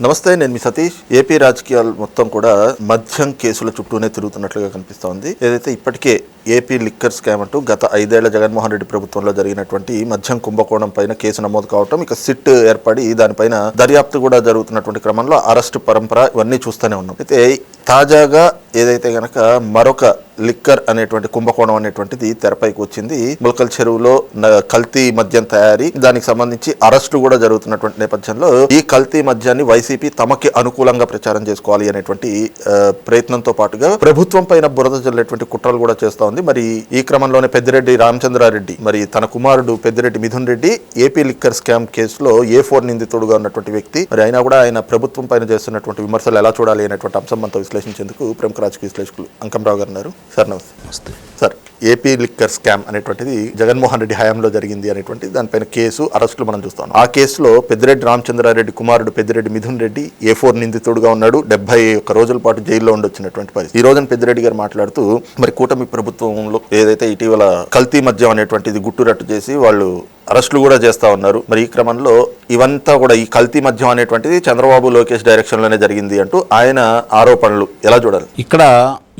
నమస్తే నేను మీ సతీష్. ఏపీ రాజకీయాలు మొత్తం కూడా మద్యం కేసుల చుట్టూనే తిరుగుతున్నట్లుగా కనిపిస్తోంది. ఏదైతే ఇప్పటికే ఏపీ లిక్కర్ స్కామ్ అంటూ గత ఐదేళ్ళ జగన్మోహన్ రెడ్డి ప్రభుత్వంలో జరిగినటువంటి మద్యం కుంభకోణం పైన కేసు నమోదు కావటం ఇక సిట్ ఏర్పడి దానిపైన దర్యాప్తు కూడా జరుగుతున్నటువంటి క్రమంలో అరెస్ట్ పరంపర ఇవన్నీ చూస్తూనే ఉన్నాం. అయితే తాజాగా ఏదైతే గనక మరొక లిక్కర్ అనేటువంటి కుంభకోణం అనేటువంటిది తెరపైకి వచ్చింది. ములకల్ చెరువులో కల్తీ మద్యం తయారీ దానికి సంబంధించి అరెస్టు కూడా జరుగుతున్నటువంటి నేపథ్యంలో ఈ కల్తీ మద్యాన్ని వైసీపీ తమకి అనుకూలంగా ప్రచారం చేసుకోవాలి అనేటువంటి ప్రయత్నంతో పాటుగా ప్రభుత్వం పైన బురద జల్లేటువంటి కుట్రలు కూడా చేస్తా ఉంది. మరి ఈ క్రమంలోనే పెద్దిరెడ్డి రామచంద్రారెడ్డి మరి తన కుమారుడు Peddireddy Mithun Reddy AP liquor scam కేసులో ఏ ఫోర్ నిందితుడుగా ఉన్నటువంటి వ్యక్తి. మరి అయినా కూడా ఆయన ప్రభుత్వం పైన చేస్తున్నటువంటి విమర్శలు ఎలా చూడాలి అనేటువంటి అంశం మనతో విశ్లేషించేందుకు ప్రముఖ రాజకీయ విశ్లేషకులు అంకంరావు గారు సార్ నమస్తే. నమస్తే. సార్ ఏపీ లిక్కర్ స్కామ్ అనేటువంటిది జగన్మోహన్ రెడ్డి హయాంలో జరిగింది అనేటువంటి దానిపైన కేసు అరెస్టులు మనం చూస్తాం ఆ కేసులో పెద్దిరెడ్డి రామచంద్రారెడ్డి కుమారుడు పెద్దిరెడ్డి మిథున్ రెడ్డి ఏ ఫోర్ నిందితుడుగా ఉన్నాడు డెబ్బై ఒక్క రోజుల పాటు జైల్లో ఉండొచ్చినటువంటి పరిస్థితి. ఈ రోజున పెద్దిరెడ్డి గారు మాట్లాడుతూ మరి కూటమి ప్రభుత్వంలో ఏదైతే ఇటీవల కల్తీ మద్యం అనేటువంటిది గుట్టురట్టు చేసి వాళ్ళు అరెస్టులు కూడా చేస్తా ఉన్నారు. మరి ఈ క్రమంలో ఇవంతా కూడా ఈ కల్తీ మద్యం అనేటువంటిది చంద్రబాబు లోకేష్ డైరెక్షన్లోనే జరిగింది అంటూ ఆయన ఆరోపణలు ఎలా చూడాలి? ఇక్కడ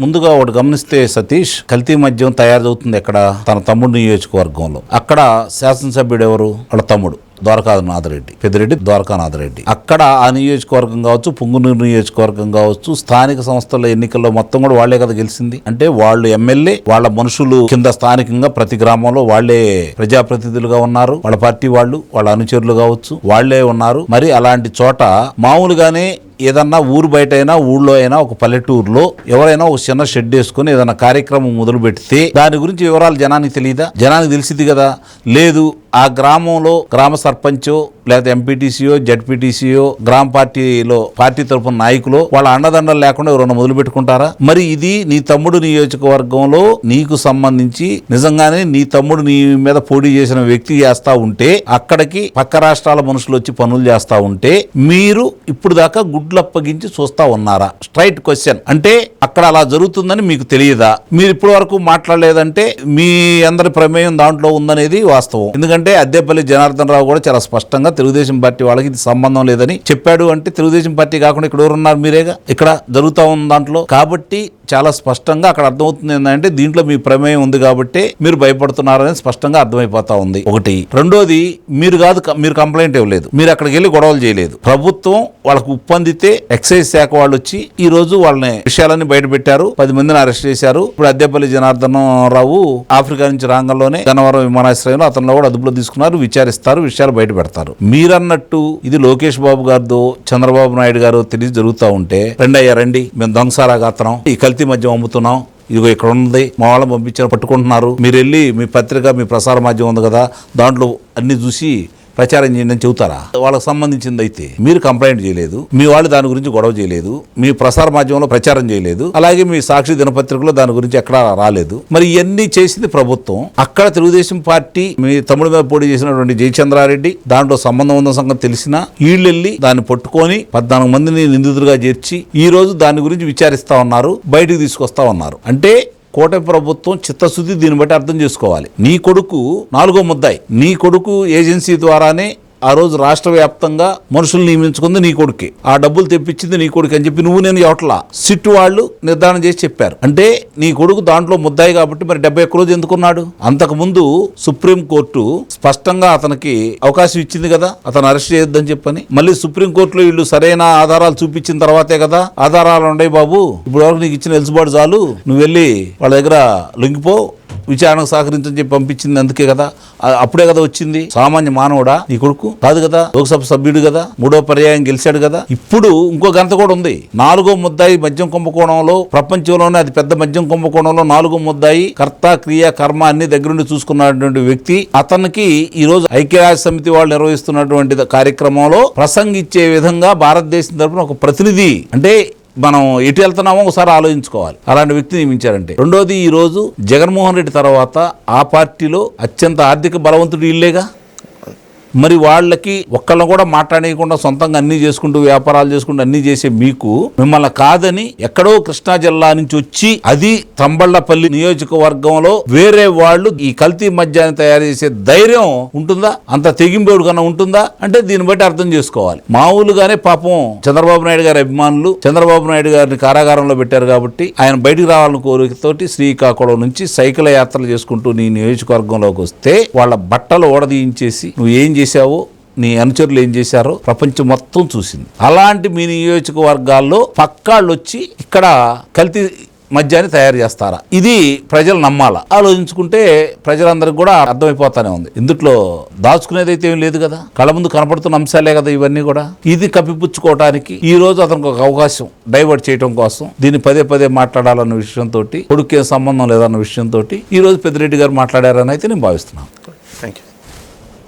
ముందుగా ఒకటి గమనిస్తే సతీష్ కల్తీ మద్యం తయారవుతుంది ఎక్కడ? తన తమ్ముడు నియోజకవర్గంలో. అక్కడ శాసనసభ్యుడు ఎవరు? వాళ్ళ తమ్ముడు. ద్వారకానాథరెడ్డి పెద్దిరెడ్డి ద్వారకానాథరెడ్డి అక్కడ ఆ నియోజకవర్గం కావచ్చు పుంగునూరు నియోజకవర్గం కావచ్చు స్థానిక సంస్థల ఎన్నికల్లో మొత్తం కూడా వాళ్ళే కదా గెలిచింది అంటే వాళ్ళు ఎమ్మెల్యే వాళ్ళ మనుషులు కింద స్థానికంగా ప్రతి గ్రామంలో వాళ్ళే ప్రజాప్రతినిధులుగా ఉన్నారు. వాళ్ళ పార్టీ వాళ్ళు వాళ్ళ అనుచరులు కావచ్చు వాళ్ళే ఉన్నారు. మరి అలాంటి చోట మామూలుగానే ఏదన్నా ఊరు బయట అయినా ఊళ్ళో అయినా ఒక పల్లెటూరులో ఎవరైనా ఒక చిన్న షెడ్ వేసుకుని ఏదైనా కార్యక్రమం మొదలు పెడితే దాని గురించి వివరాలు జనానికి తెలియదా? జనానికి తెలిసింది కదా? లేదు. ఆ గ్రామంలో గ్రామ సర్పంచో లేదా ఎంపీటీసీయో జడ్పీటీసీయో గ్రామ పార్టీలో పార్టీ తరఫున నాయకులు వాళ్ళ అండదండలు లేకుండా ఎవరైనా మొదలు పెట్టుకుంటారా? మరి ఇది నీ తమ్ముడు నియోజకవర్గంలో నీకు సంబంధించి నిజంగానే నీ తమ్ముడు నీ మీద పోటీ చేసిన వ్యక్తి చేస్తా ఉంటే అక్కడికి పక్క రాష్ట్రాల మనుషులు వచ్చి పనులు చేస్తా ఉంటే మీరు ఇప్పుడు దాకా గుడ్లు అప్పగించి చూస్తా ఉన్నారా? Straight question. అంటే అక్కడ అలా జరుగుతుందని మీకు తెలియదా? మీరు ఇప్పటి వరకు మాట్లాడలేదంటే మీ అందరి ప్రమేయం దాంట్లో ఉందనేది వాస్తవం. ఎందుకంటే అద్దెపల్లి జనార్దన్ రావు కూడా చాలా స్పష్టంగా తెలుగుదేశం పార్టీ వాళ్ళకి ఇది సంబంధం లేదని చెప్పాడు అంటే తెలుగుదేశం పార్టీ కాకుండా ఇక్కడ ఎవరున్నారు మీరేగా? ఇక్కడ జరుగుతా ఉన్న దాంట్లో. కాబట్టి చాలా స్పష్టంగా అక్కడ అర్థమవుతుంది ఏంటంటే దీంట్లో మీ ప్రమేయం ఉంది కాబట్టి మీరు భయపడుతున్నారని స్పష్టంగా అర్థమైపోతా ఉంది. ఒకటి. రెండోది మీరు కాదు మీరు కంప్లైంట్ ఇవ్వలేదు. మీరు అక్కడికి వెళ్ళి గొడవలు చేయలేదు. ప్రభుత్వం వాళ్ళకు ఉప్పందితే ఎక్సైజ్ శాఖ వాళ్ళు వచ్చి ఈ రోజు వాళ్ళని విషయాలన్నీ బయట పెట్టారు. పది మందిని అరెస్ట్ చేశారు. ఇప్పుడు అద్దెపల్లి జనార్దన్ రావు ఆఫ్రికా నుంచి రాంగంలోనే గన్నవరం విమానాశ్రయంలో అతను కూడా అదుపులో తీసుకున్నారు విచారిస్తారు విషయాలు బయట పెడతారు. మీరన్నట్టు ఇది లోకేష్ బాబు గారితో చంద్రబాబు నాయుడు గారు తెలిసి జరుగుతూ ఉంటే రెండయ్యా రండి మేము దొంగసారా గాత్రం ఈ కల్తీ మద్యం అమ్ముతున్నాం ఇదిగో ఇక్కడ ఉంది మా వాళ్ళని పంపించారు పట్టుకుంటున్నారు. మీరు వెళ్ళి మీ పత్రిక మీ ప్రసార మాధ్యమం ఉంది కదా దాంట్లో అన్ని చూసి ప్రచారం చేయండి అని చెబుతారా? వాళ్ళకి సంబంధించింది అయితే మీరు కంప్లైంట్ చేయలేదు మీ వాళ్ళు దాని గురించి గొడవ చేయలేదు మీ ప్రసార మాధ్యమంలో ప్రచారం చేయలేదు అలాగే మీ సాక్షి దినపత్రికలో దాని గురించి ఎక్కడా రాలేదు. మరి ఇవన్నీ చేసింది ప్రభుత్వం. అక్కడ తెలుగుదేశం పార్టీ మీ తమ్ముడి మీద పోటీ చేసినటువంటి జయచంద్రారెడ్డి దాంట్లో సంబంధం ఉన్న సంగతి తెలిసినా వీళ్ళెళ్ళి దాన్ని పట్టుకొని పద్నాలుగు మందిని నిందితులుగా చేర్చి ఈ రోజు దాని గురించి విచారిస్తా ఉన్నారు బయటకు తీసుకొస్తా ఉన్నారు. అంటే కూటమి ప్రభుత్వం చిత్తశుద్ధి దీన్ని బట్టి అర్థం చేసుకోవాలి. నీ కొడుకు నాలుగో ముద్దాయి. నీ కొడుకు ఏజెన్సీ ద్వారానే ఆ రోజు రాష్ట్ర వ్యాప్తంగా మనుషులు నియమించుకుంది నీ కొడుకే. ఆ డబ్బులు తెప్పించింది నీ కొడుకు అని చెప్పి నువ్వు నేను ఎవట్లా సిట్ వాళ్ళు నిర్ధారణ చేసి చెప్పారు. అంటే నీ కొడుకు దాంట్లో ముద్దాయి కాబట్టి మరి డెబ్బై ఒక్క రోజు ఎందుకున్నాడు? అంతకు ముందు సుప్రీం కోర్టు స్పష్టంగా అతనికి అవకాశం ఇచ్చింది కదా అతను అరెస్ట్ చేయొద్దని చెప్పని. మళ్ళీ సుప్రీం కోర్టులో వీళ్ళు సరైన ఆధారాలు చూపించిన తర్వాతే కదా ఆధారాలు ఉన్నాయి బాబు. ఇప్పుడు వరకు నీకు ఇచ్చిన ఎలుసుబాటు చాలు. నువ్వు వెళ్ళి వాళ్ళ దగ్గర లొంగిపో విచారణకు సహకరించని చెప్పి పంపించింది అందుకే కదా. అప్పుడే కదా వచ్చింది. సామాన్య మానవుడా నీ కొడుకు? కాదు కదా. లోక్సభ సభ్యుడు కదా. మూడో పర్యాయం గెలిచాడు కదా. ఇప్పుడు ఇంకో గంత కూడా ఉంది. నాలుగో ముద్దాయి మద్యం కుంభకోణంలో ప్రపంచంలోనే అది పెద్ద మద్యం కుంభకోణంలో నాలుగో ముద్దాయి కర్త క్రియ కర్మ అన్ని దగ్గరుండి చూసుకున్నటువంటి వ్యక్తి. అతనికి ఈ రోజు ఐక్యరాజ్య సమితి వాళ్ళు నిర్వహిస్తున్నటువంటి కార్యక్రమంలో ప్రసంగిచ్చే విధంగా భారతదేశం తరపున ఒక ప్రతినిధి. అంటే మనం ఎటు వెళ్తున్నామో ఒకసారి ఆలోచించుకోవాలి. అలాంటి వ్యక్తి నియమించారంటే రెండోది ఈరోజు జగన్మోహన్ రెడ్డి తర్వాత ఆ పార్టీలో అత్యంత ఆర్థిక బలవంతుడు ఇల్లేగా? మరి వాళ్ళకి ఒక్కళ్ళని కూడా మాట్లాడేయకుండా సొంతంగా అన్ని చేసుకుంటూ వ్యాపారాలు చేసుకుంటూ అన్ని చేసే మీకు మిమ్మల్ని కాదని ఎక్కడో కృష్ణా జిల్లా నుంచి వచ్చి అది తంబళ్ళపల్లి నియోజకవర్గంలో వేరే వాళ్ళు ఈ కల్తీ మద్యాన్ని తయారు చేసే ధైర్యం ఉంటుందా? అంత తెగింపేడు కన్నా ఉంటుందా? అంటే దీన్ని బట్టి అర్థం చేసుకోవాలి. మామూలుగానే పాపం చంద్రబాబు నాయుడు గారి అభిమానులు చంద్రబాబు నాయుడు గారిని కారాగారంలో పెట్టారు కాబట్టి ఆయన బయటికి రావాలని కోరికతోటి శ్రీకాకుళం నుంచి సైకిల్ యాత్రలు చేసుకుంటూ నీ నియోజకవర్గంలోకి వస్తే వాళ్ళ బట్టలు ఓడదీయించేసి నువ్వు ఏం చేశావో నీ అనుచరులు ఏం చేశారో ప్రపంచం మొత్తం చూసింది. అలాంటి మీ నియోజకవర్గాల్లో పక్కాళ్ళు వచ్చి ఇక్కడ కల్తీ మద్యాన్ని తయారు చేస్తారా? ఇది ప్రజలు నమ్మాలా? ఆలోచించుకుంటే ప్రజలందరికీ కూడా అర్థమైపోతానే ఉంది. ఇందుట్లో దాచుకునేదైతే ఏం లేదు కదా? కళ్ళ ముందు కనపడుతున్న అంశాలే కదా ఇవన్నీ కూడా? ఇది కప్పిపుచ్చుకోవడానికి ఈ రోజు అతనికి ఒక అవకాశం డైవర్ట్ చేయడం కోసం దీన్ని పదే పదే మాట్లాడాలన్న విషయంతో కొడుకే సంబంధం లేదన్న విషయంతో ఈ రోజు పెద్దిరెడ్డి గారు మాట్లాడారని అయితే నేను భావిస్తున్నాను. Thank you